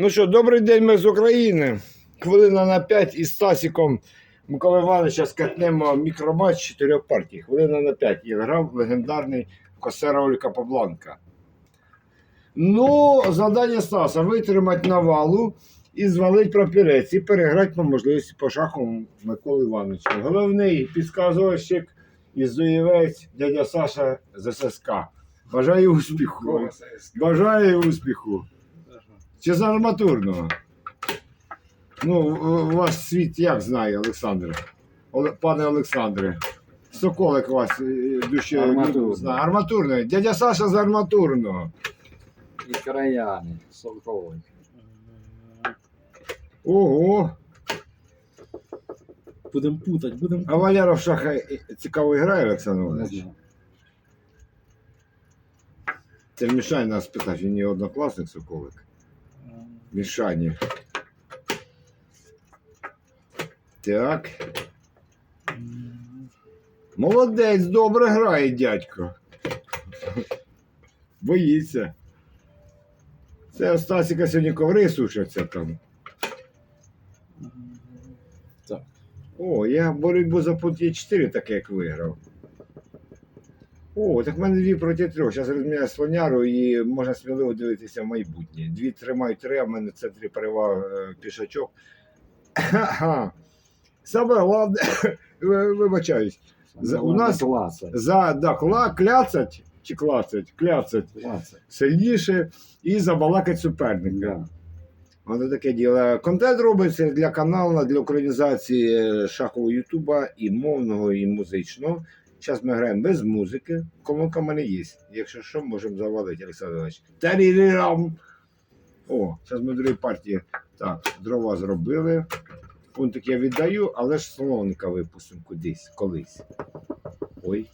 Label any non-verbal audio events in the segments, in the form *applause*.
Ну що, добрий день, ми з України. Хвилина на 5 із Стасіком Микола Івановича скатнемо мікроматч чотирьох партій. Хвилина на 5. І грав легендарний Косера Олька Побланка. Ну, завдання Стаса витримати навалу і звалити прапірець, і переграти по можливості по шаху Миколи Івановича. Головний підказувальщик і зуєвець дядя Саша з ССК. Бажаю успіху. Бажаю успіху. Чи з арматурного? Ну, у вас світ як знає, Олександр? Оле- Пане Олександре. Соколик вас е, душі Арматурного. знає. Арматурного. Дядя Саша з арматурного. І краяни, солковий. Ого. Будемо путати, будемо А Валера в шаха е, цікаво грає, Олександр Іванович? Це ж Мішань нас питав, він є однокласник Соколик. Мішані. Так. Молодець, добре грає, дядько. Боїться. Це у Стасіка сьогодні коври сушаться там. Так. О, я боротьбу за пункт Є4 таке, як виграв. О, так в мене дві проти трьох. Зараз розміняю слоняру і можна сміливо дивитися в майбутнє. Дві тримають три, а в мене в центрі переваг е, пішачок. Саме головне, *coughs* вибачаюсь, За- у нас- за да, кла, кляцать чи клацать, кляцать сильніше і забалакать суперника. Да. Воно таке діло. Контент робиться для каналу, для українізації е, шахового Ютуба і мовного, і музичного. Зараз ми граємо без музики. Колонка в мене є. Якщо що, можемо завалити, Олександр Іванович. Тарірам! О, зараз ми другій партії. Так, дрова зробили. Пунктик я віддаю, але ж слоника випустимо кудись, колись. Ой.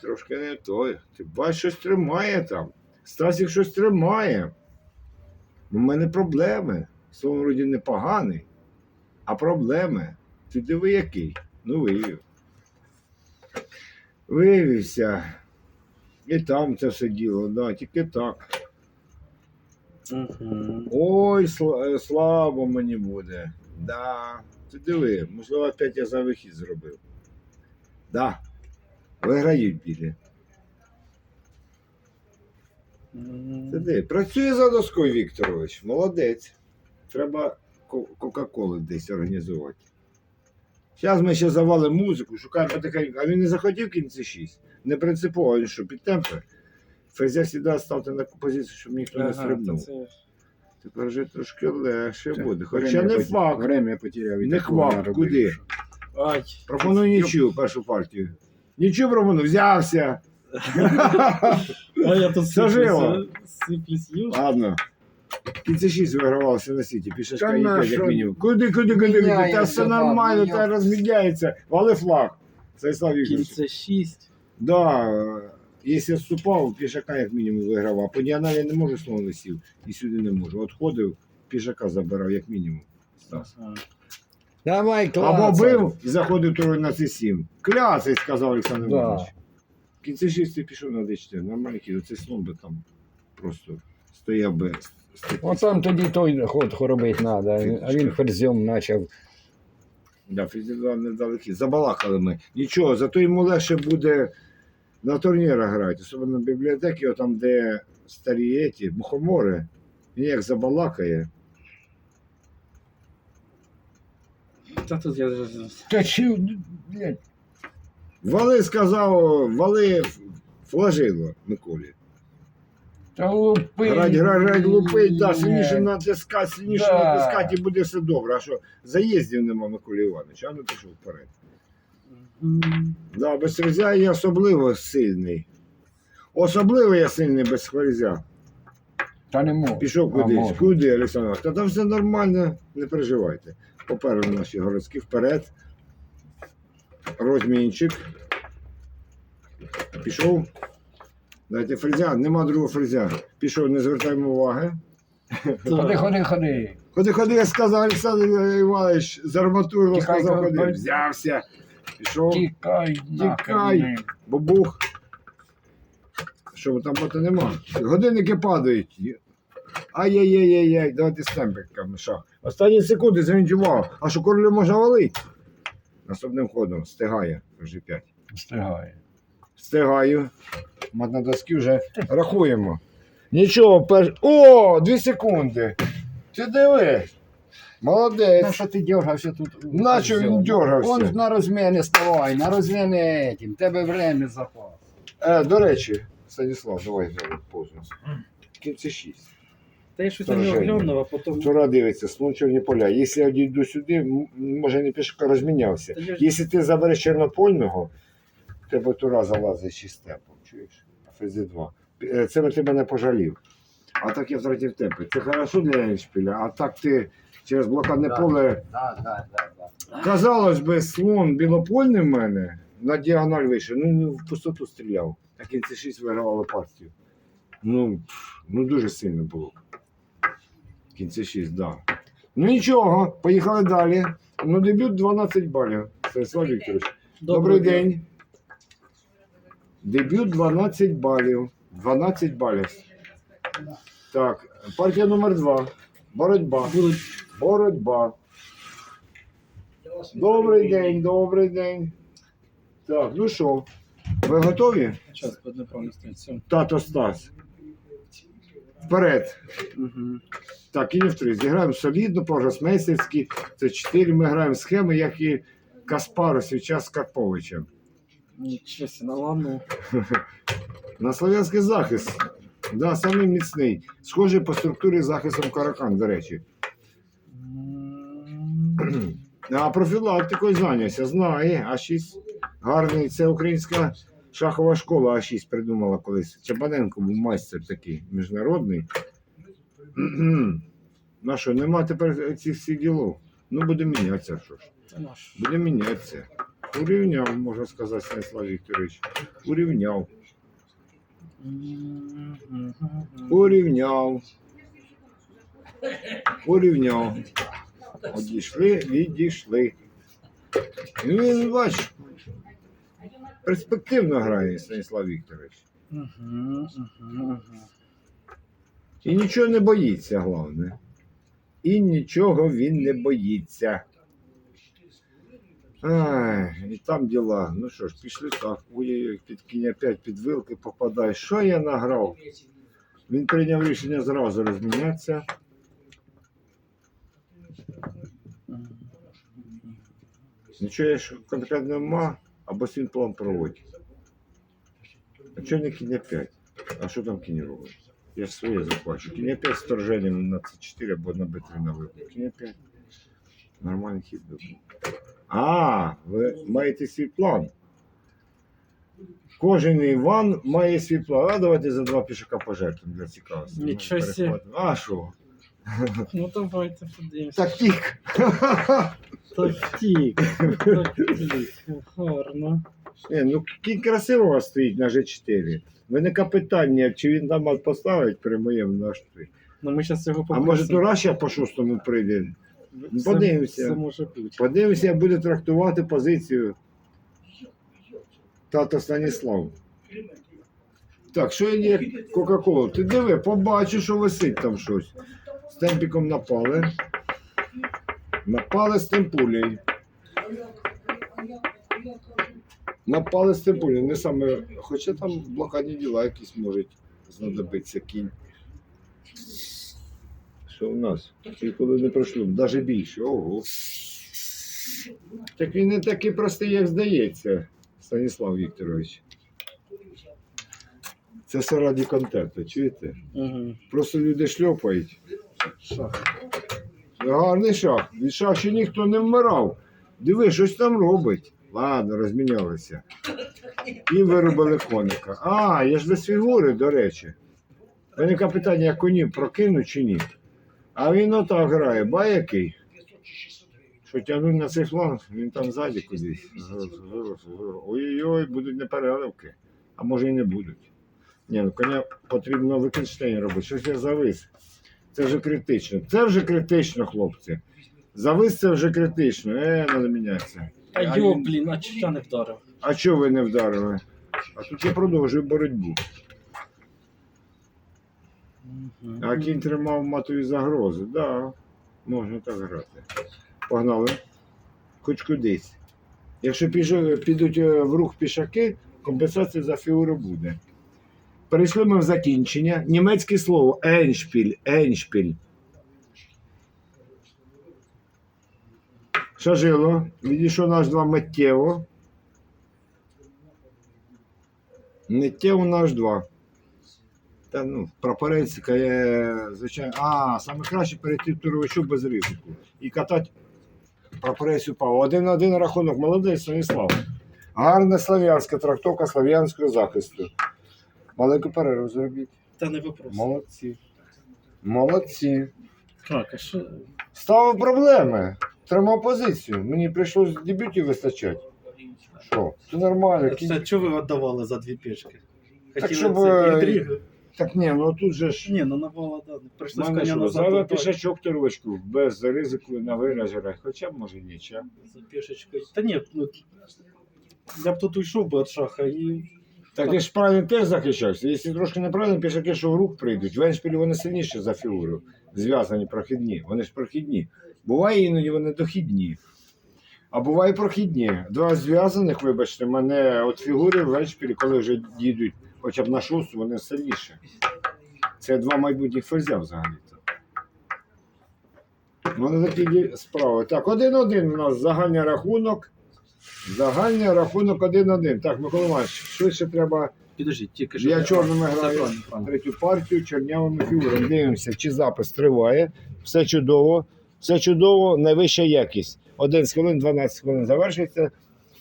Трошки не той. Ти бачиш, щось тримає там. Стасік щось тримає. У мене проблеми. Словом вроді непоганий, а проблеми. Ти диви який? Ну виявив. Виявився. І там це все діло, да, тільки так. Ой, сла- е, слабо мені буде. Да. Ти диви, можливо, опять я за вихід зробив. Да. Виграють білі. Сиди. Працює за доскою, Вікторович. Молодець. Треба Кока-Коли десь організувати. Зараз ми ще завалимо музику, шукаємо потихеньку. А він не захотів в кінці 6. Не принципово, він що, підтемпи. Ферзя завжди ставте на позицію, щоб ніхто не стрибнув. Тепер вже трошки легше буде. Хоча не факт. Время потеряв. і Не такого хват, робив, куди? що. Ай, Пропоную нічю першу партію. Нічу пропоную, взявся. *laughs* а я тут Все сиплюсь юж. Ладно. В 6 вигравалося на світі. І на як мінімум. Куди, куди, куди, куди? Та Міняється, все да, нормально, та розміняється. Вали флаг. Станіслав Вікторович. Кільце 6. Да, е, якщо вступав, пішака як мінімум вигравав. По діагоналі не можу слово не сів. І сюди не можу. От ходив, пішака забирав як мінімум. Стас. Давай, Або бив і заходив C7. Кляцей, сказав Олександр Да. Іванович. Кінці 6 пішов на D4. Нормальний хід. Оцей слон би там просто стояв би. З- з- тоді той ход робити треба, а він ферзем почав. Да, фізіка недалекі. Забалакали ми. Нічого, зато йому легше буде на турнірах грати, особливо на бібліотеки, о, там, де старі еті, мухомори. Він як забалакає. Та тут я Та чи, блядь, Вали сказав, вали флажило Миколі. Та лупи. Грать, грать, грать, лупить, да, сильніше натискати, сильніше Да. натискати і буде все добре. А що, заїздів нема Миколі Івановича, а ну пішов вперед. Да, без ферзя я особливо сильний. Особливо я сильний без ферзя. Та не можу. Пішов А, кудись. можу. Куди, Олександр? Іванович? Та там все нормально, не переживайте. Попереду наші городські вперед. Розмінчик. Пішов. Дайте фрезя, нема другого фрезя. Пішов, не звертаємо уваги. Ходи, ходи, ходи. Ходи, ходи, я сказав Олександр Іванович, з арматуру Тікай, сказав, ходи. ходи. Взявся. Пішов, Тікай, Тікай. нахрен. бабух. Що там бота нема? Годинники падають. Ай-яй-яй-яй-яй, давайте з темпиками. Останні секунди завінчував. А що королю можна валити? Наступним ходом встигає вже 5. Встигає. Встигаю. Ми на доски вже рахуємо. Нічого, перш. О, дві секунди. Ти дивись. Ну, Молодець. що ти дергався тут? Наче він дергався. Он на розміни ставай, на розміни этим, тебе время запас. Е, до речі, Станіслав, давай зараз поздно. Кінці 6. Та я щось на нього глянув, а потім... Тура дивиться, слон чорні поля. Якщо я дійду сюди, м- може не пішка розмінявся. Та я ж- Якщо ти забереш чорнопольного, в тебе тура залазить ще степом. Чуєш? ФЗ-2. Е, Це би ти мене пожалів. А так я втратив темпи. Це хорошо для Еншпіля, а так ти через блокадне Да. поле. Да, да, да, да. Казалось би, слон білопольний в мене на діагональ вийшов, ну не в пустоту стріляв. А кінці 6 вигравали партію. Ну, ну дуже сильно було. Кінці 6, так. Да. Ну нічого, поїхали далі. Ну, дебют 12 балів. Станіслав Вікторович. Добрий день. Дебют 12 балів. 12 балів. Так, партія номер 2. Боротьба. Боротьба. Добрий день, добрий день. Так, ну що, ви готові? по неправильно Тато Стас. Вперед. Угу. Так, кінь в три. Зіграємо солідно, по-гросмейстерськи. Це 4. Ми граємо схеми, як і Каспару свій час з Карповичем. Нічого себе, ну ладно. *laughs* На слов'янський захист. Да, самий міцний. Схожий по структурі з захистом Каракан, до речі. А профілактикою зайнявся, знає. А6 гарний. Це українська шахова школа А6 придумала колись. Чабаненко був майстер такий міжнародний. *clears throat* На що, нема тепер цих всіх ділов. Ну, буде мінятися, що ж. Буде мінятися. Урівняв, можна сказати, Станіслав Вікторович. Урівняв. Урівняв. Урівняв. Одійшли, відійшли. Він, бач, перспективно грає Станіслав Вікторович. І нічого не боїться, головне. І нічого він не боїться. Ай, і там діла. Ну що ж, пішли так. Ой-ой-ой, під кінь опять під вилки попадає. Що я награв? Він прийняв рішення зразу розмінятися. Нічого я ж конкретно нема, або він план проводить. А чого не кінь 5? А що там кінь робить? Я своє захвачу. Кінь 5 з торженням на С4 або на Б3 на вибух. Кінь 5. Нормальний хід був. А, ви маєте свій план. Кожен Іван має свій план. А давайте за два пішака пожертвуємо для цікавості. Нічого Ну, перехватимо. А що? Ну давайте подивимося. Тактик. Тактик. Тактик. Гарно. Ні, ну кінь красиво у вас стоїть на G4. Виникає питання, чи він там поставить при моєму на H3. Ну ми зараз його А може попросимо. Тура ще по шостому прийде? Це- подивимося. Подивимося, як буде трактувати позицію тата Станіслав. Так, що є Кока-Кола? Ти диви, побачиш, що висить там щось. З темпіком напали. Напали з темпулею. Напали з темпулею. Не саме, хоча там блокадні діла якісь можуть знадобитися кінь. Що в нас? Ніколи не пройшло, навіть більше. Ого. Так він не такий простий, як здається, Станіслав Вікторович. Це все раді контенту, чуєте? Угу. Просто люди шльопають. Шах. Гарний шах. Від шах ще ніхто не вмирав. Диви, щось там робить. Ладно, розмінялися. І виробили коника. А, я ж без фігури, до речі. Виникає питання, я конів прокину чи ні. А він отак грає, ба який. Що тягнуть на цей фланг, він там ззаді кудись. Ой-ой-ой, будуть непереливки. А може і не будуть. Ні, ну коня потрібно Викенштейн робити. Щось я завис. Це вже критично. Це вже критично, хлопці. Завис це вже критично. Е, треба мінятися. А йо, блін, а чи я не вдарив? А чого ви не вдарили? А тут я продовжую боротьбу. А кінь тримав матові загрози. Да, можна так грати. Погнали. Хоч кудись. Якщо підуть е, в рух пішаки, компенсація за фігуру буде. Перейшли ми в закінчення. Німецьке слово еншпіль. Еншпіль. Шажило. Відійшов наш два миттєво. Миттєво наш два. Та ну, прапорець, звичайно. А, саме краще перейти в туровичок без ризику. І катати прапорець упав. Один на один рахунок. Молодець, Станіслав. Гарна слав'янська трактовка слав'янського захисту. Маленьку перерву зробіть. Та не вопрос. Молодці. Молодці. Так, а що? Ставив проблеми. Тримав позицію. Мені прийшлось дебютів вистачати. Що? Це нормально. Кінь- Це чого ви віддавали за дві пішки? Так, Хотіли щоб, це е? Так ні, ну тут же ж. Ні, ну навала, да. Прийшлось Мене коня що, назад. Зайве віддати. пішачок турочку без ризику на виражерах, хоча б може нічого. За пішечкою. Та ні, ну, я б тут уйшов би від шаха і Так ти ж правильно теж захищався. Якщо трошки неправильно, пішаки, що в рух прийдуть. В Еншпілі вони сильніші за фігуру. Зв'язані прохідні. Вони ж прохідні. Буває іноді вони дохідні. А буває прохідні. Два зв'язаних, вибачте, мене от фігури в Еншпілі, коли вже дійдуть хоча б на шосту, вони сильніші. Це два майбутніх ферзя взагалі-то. Вони такі справи. Так, один-один у нас загальний рахунок. Загальний рахунок 1-1. Так, Микола Іванович, швидше треба. підождіть, тільки що. Я чорними граю третю партію чорнявими фігурами. Дивимося, чи запис триває. Все чудово. Все чудово, найвища якість. 11 хвилин, 12 хвилин завершується.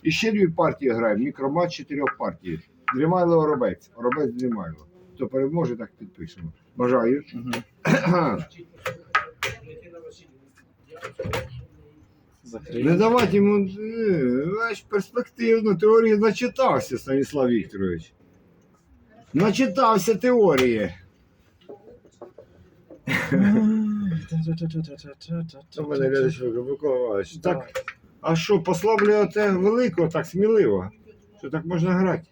І ще дві партії граємо. Мікроматч чотирьох партій. Дрімайло Оробець. Оробець Дрімайло. Хто переможе, так підпишемо. Бажаю. Не давати йому е, бач, перспективно, теорії начитався, Станіслав Вікторович. Начитався теорії. Це мене глядачі Микола Так, а що, послаблювати великого так сміливо? Що так можна грати?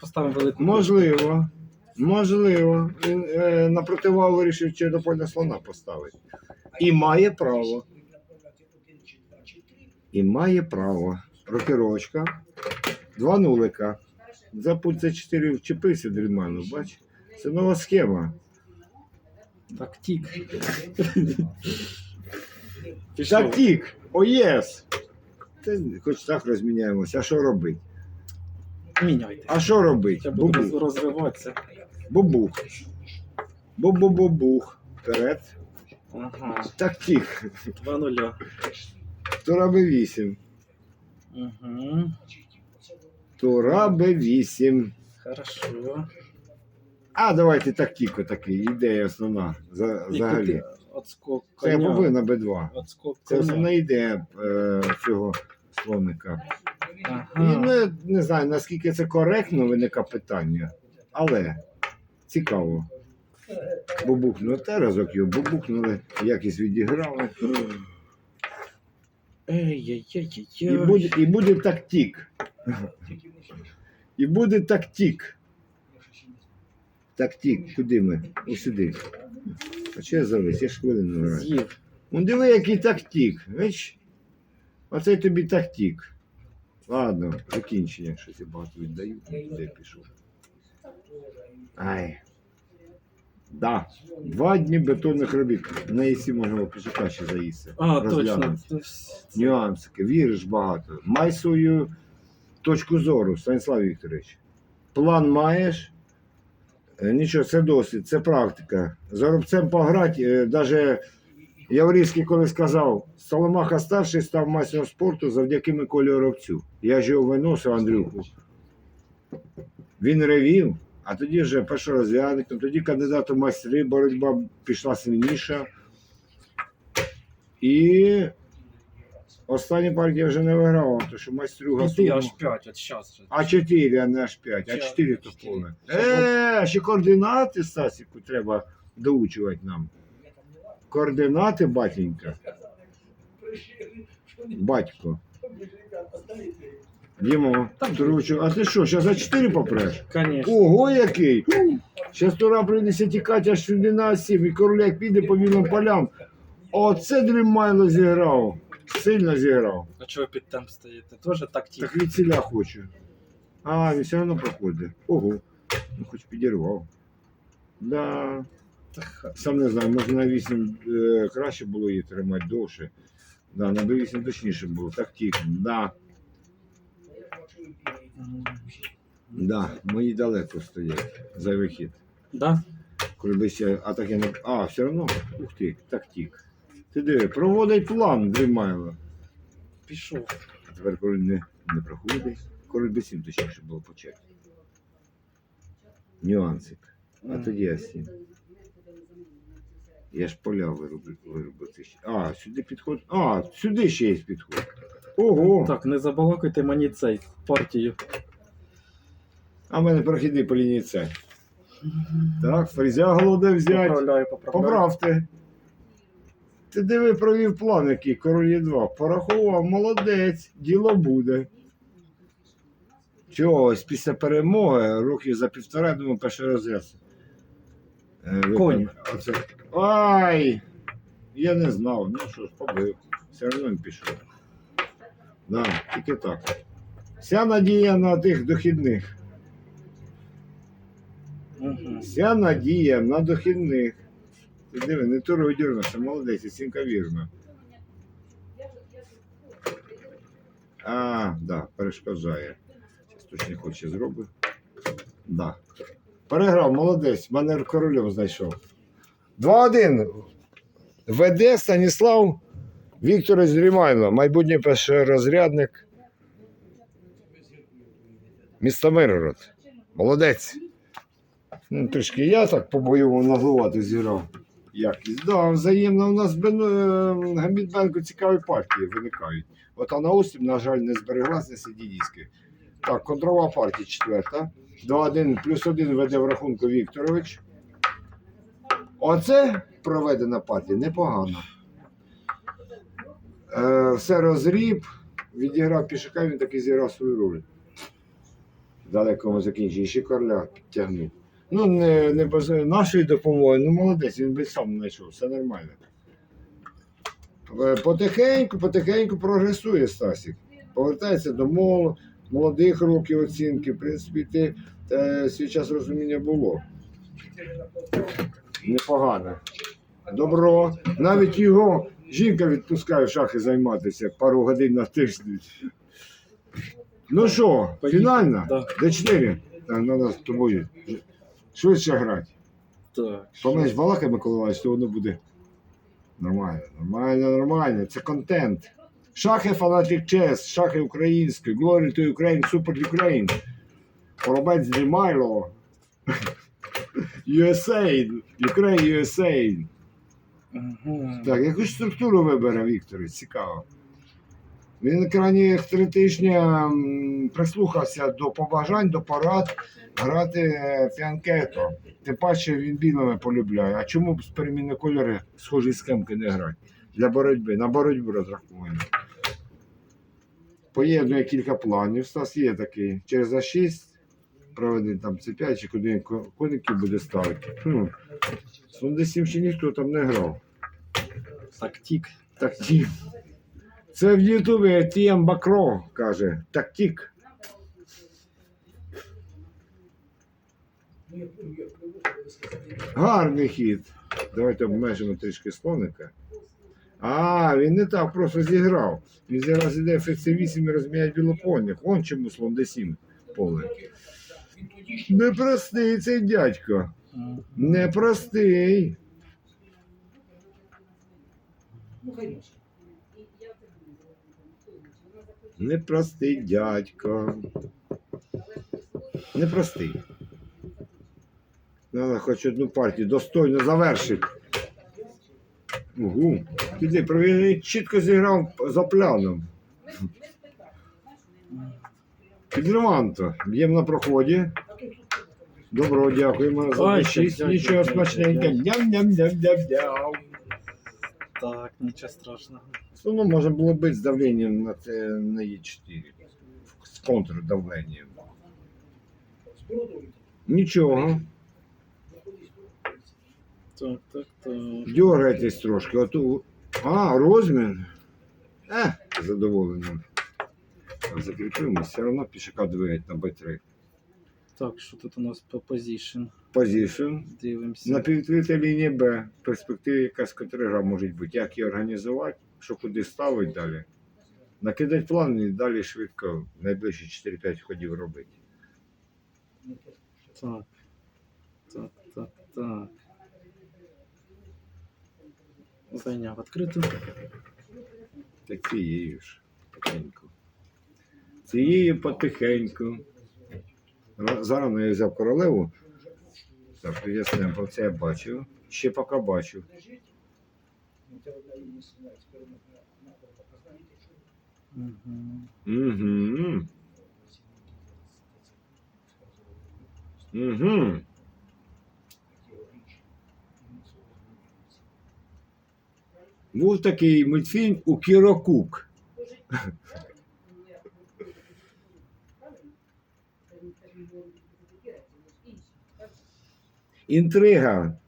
Поставимо велику. Можливо. Можливо. Він е, на противагу вирішив червонопольного слона поставити. І має право. І має право. Рокировочка. Два нулика. За пульт це 4 вчепився дріману, бач? Це нова схема. Так, тік. Тактик! О, єс! Хоч так розміняємося. А що робити? Міняйте. А що робити? Бубух. роз- розвиватися. Бубух. Бу-бу-бу-бух. Вперед. Ага. Тактик. Два нуля. Тура Б8. Угу. Тура Б8. Хорошо. А, давайте тактику такий. Ідея основна. За, взагалі. Отскок Це я коня. побив на Б2. Отскок Це коня. основна ідея е, цього слоника. І не, не знаю, наскільки це коректно виникає питання, але цікаво. Бубухнули те разок його, бубухнули, якість відіграли. І буде, і буде тактик. І буде тактик. Тактик, куди ми? Ось сюди. А що я завис? Я ж хвилину граю. З'їв. Ну диви, який тактик. Бач? Оце тобі тактик. Ладно, закінчення, щось я багато віддаю, де пішов. Ай. Да. Два дні бетонних робіт. На ЄСі можна пішака ще заїсти. А, точно. Нюансики, віриш багато. Май свою точку зору, Станіслав Вікторович. План маєш. Е, Нічого, це досвід, це практика. За рубцем пограти, навіть Яврівський коли сказав, Соломаха старший став майстром спорту завдяки Миколі Оробцю. Я ж його виносив, Андрюху. Він ревів, а тоді вже першорозрядником, тоді кандидатом в майстри, боротьба пішла сильніша. І остання партія вже не виграла, тому що майстрюга суму. аж 5, от же. А 4, а не аж 5, а 4 то повне. Е, ще координати, Стасіку, треба доучувати нам. Координати, батенька. Батько. Дімо, тручу. А ти що, зараз за 4 попреш? Конечно. Ого, який! Щас тура прийдеться тікати аж сюди на сім, і короляк піде по білим полям. Оце дрімайло зіграв. Сильно зіграв. А чого під темп стоїте? Тоже так тихо. Так від ціля хочу. А, він все одно проходить. Ого. Ну хоч підірвав. Да. Сам не знаю, може на 8 е, краще було її тримати довше. Да, на B8 точніше було. Так тихо. Да. Да. Мої далеко стоять за вихід. Да? Коли а так я не. А, все одно. Ух ти, так тік. Ти диви, проводить план Дрімайло. Пішов. А тепер король не, не проходить. Король би 7 точніше було почати. Нюансик. А тоді я 7. Я ж поля вироблю, виробити. ще. А, сюди підход. А, сюди ще є підход. Ого! Так, не забалакуйте мені цей партію. А в мене прохідний по лінії С. Так, фрезя голоде взяти. Поправляю, поправляю. Поправте. Ти диви, провів план, який король є 2. Порахував, молодець, діло буде. Чогось після перемоги, років за півтора, думаю, перший розряд. Е, виконав. Конь. Оце. Ай! Я не знав, ну що ж, побив. Все одно він пішов. Да, тільки так. Вся надія на тих дохідних. Вся надія на дохідних. Ти диви, не туру одірнувся, молодець, і сімка вірна. А, да, перешкоджає. Точно хоче зробив. Да. Переграв, молодець, мене королем знайшов. 2-1. Веде Станіслав Вікторович Дрімайло, майбутній першорозрядник міста Миргород. Молодець. Ну, трішки я так по-бойовому наглувати зіграв. Якість. Да, взаємно у нас Бен... е, цікаві партії виникають. От Анна Остів, на жаль, не збереглася не сидідійськи. Так, контрова партія четверта. 2-1 плюс 1 веде в рахунку Вікторович. Оце проведена партія непогано. Е, все розріб, відіграв пішака, він таки зіграв свою роль. В далекому закінченні ще короля підтягнув. Ну, не, не без нашої допомоги, ну молодець, він би сам знайшов, все нормально. Е, Потихеньку, потихеньку прогресує Стасік. Повертається до мол, молодих років оцінки. В принципі, ти, свій час розуміння було. Непогано. Добро. Навіть його жінка відпускає в шахи займатися пару годин на тиждень. Ну що, Поїхали. фінальна? Да. Д4. Так, треба з тобою швидше грати. Так. Помниш, балакай, Микола Іванович, то воно буде нормально, нормально, нормально. Це контент. Шахи Фанатик Чес, шахи українські, Glory to Ukraine, Super Ukraine. Поробець Дрімайло. USA, Ukraine, USA. Мгм. Так, якусь структуру вибере Віктор, цікаво. Він крайні три тижні прислухався до побажань, до порад грати фіанкето. Тим паче він білими полюбляє. А чому б з перемінні кольори схожі схемки не грати? Для боротьби, на боротьбу розраховані. Поєднує кілька планів. Стас є такий. Через А6 проведе там С5 чи куди ко- коників буде ставити. Хм. Сунде 7 ще ніхто там не грав. Тактик. Тактик. Це в Ютубі Тієм Бакро каже. Тактик. Гарний хід. Давайте обмежимо трішки слоника. А, він не так просто зіграв. Він зараз іде ФЦ8 і розміняє білопольник. Вон чому слон Д7 поле. Непростий цей дядько. Непростий. Непростий дядько. Непростий. Надо хоч одну партію достойно завершити. Угу. Піди, провіряй, чітко зіграв за пляном. Підриванто. Б'ємо на проході. Добро, дякуємо Ой, шість. Нічого дякую, Ням-ням-ням-ням-ням. Так, нічого страшного. Ну, можна було бити з давленням на, це, на Е4. контрдавленням. Нічого. Так, так, так. Дергайтесь трошки. Оту... А, розмін. Е, задоволено. Так, Закріпимо, все одно пішака двигать на Б3. Так, що тут у нас по позишн? Позицію. Дивимося. На підкритій лінії Б. В перспективі якась контригра може бути. Як її організувати, що куди ставити далі. Накидати план і далі швидко найближчі 4-5 ходів робити. Так. Так, так, так. Зайняв відкриту. Так цією ж потихеньку. Цією потихеньку. Ра- Зараз я взяв королеву. Так, пояснимо, про це я бачив. Ще поки бачу. Угу. Угу. Угу. Був такий мультфільм у Кірокук. *laughs* Інтрига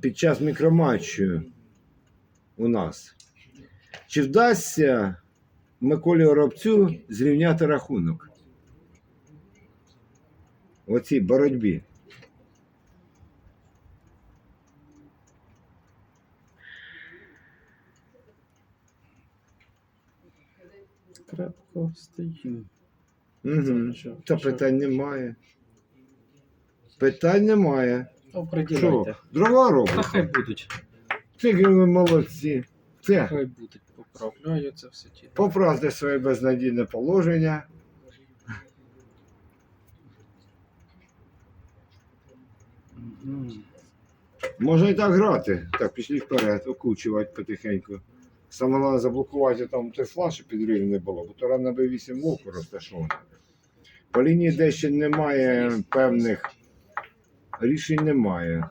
під час мікроматчу у нас. Чи вдасться Миколі Оробцю зрівняти рахунок? У цій боротьбі. Крепко стою. Угу. Та питань немає. Питань немає. Що? Оприділяйте. Дрова Та робить. хай будуть. Ти ви молодці. Це Хай будуть. Поправляються все ті. поправте своє безнадійне положення. Можна і так грати. Так, пішли вперед, окучувати потихеньку. Саме головне заблокувати там той фланг, щоб підривів не було, бо то рано Б8 вовку розташовано. По лінії Д ще немає певних рішень немає.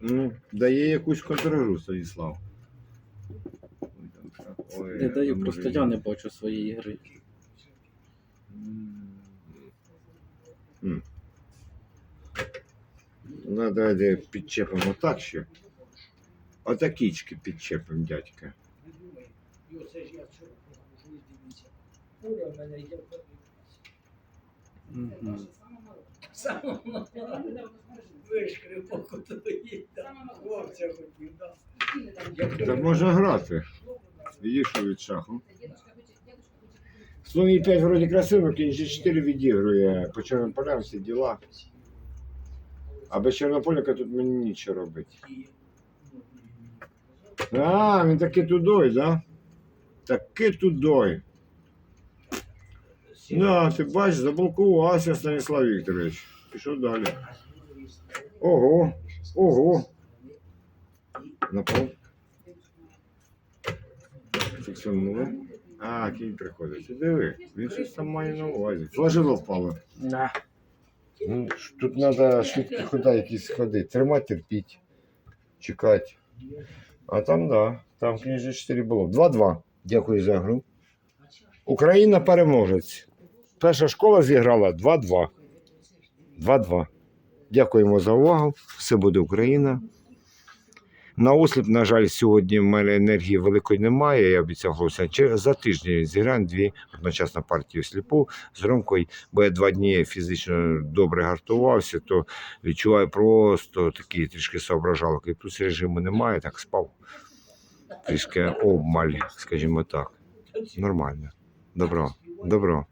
Ну, дає якусь контргру Станіслав. Ой, Не даю, просто я ні. не бачу своєї гри. М. Ну, давайте підчепимо так ще. Отакічки підчепимо, дядька. Угу. Вишкрив покутує, хлопця хотів, да. Так можна грати. Відійшов від шаху. Слон Е5 вроді красиво, кінці 4 відігрує по чорним полям всі діла. А без чорнополяка тут мені нічого робити. А, він таки тудой, да? Таки тудой. На, ти бачиш, заблокувався Станіслав Вікторович. Пішов далі. Ого, ого. Напав. Фіксунули. А, кінь приходить. Диви, він щось там має на увазі. Флагело впало. Да. Ну, тут треба швидкі хода якісь ходи. Тримати, терпіть, чекати. А там, да, там книжі 4 було. 2-2. Дякую за гру. Україна переможець. Перша школа зіграла 2-2. 2-2. Дякуємо за увагу. Все буде Україна. На осліп, на жаль, сьогодні в мене енергії великої немає. Я обіцяв За тиждень зіграємо дві одночасно партії сліпу з Ромкою, бо я два дні фізично добре гартувався, то відчуваю просто такі трішки соображалки. І плюс режиму немає, так спав. Трішки обмаль, скажімо так. Нормально. Добро. Добро.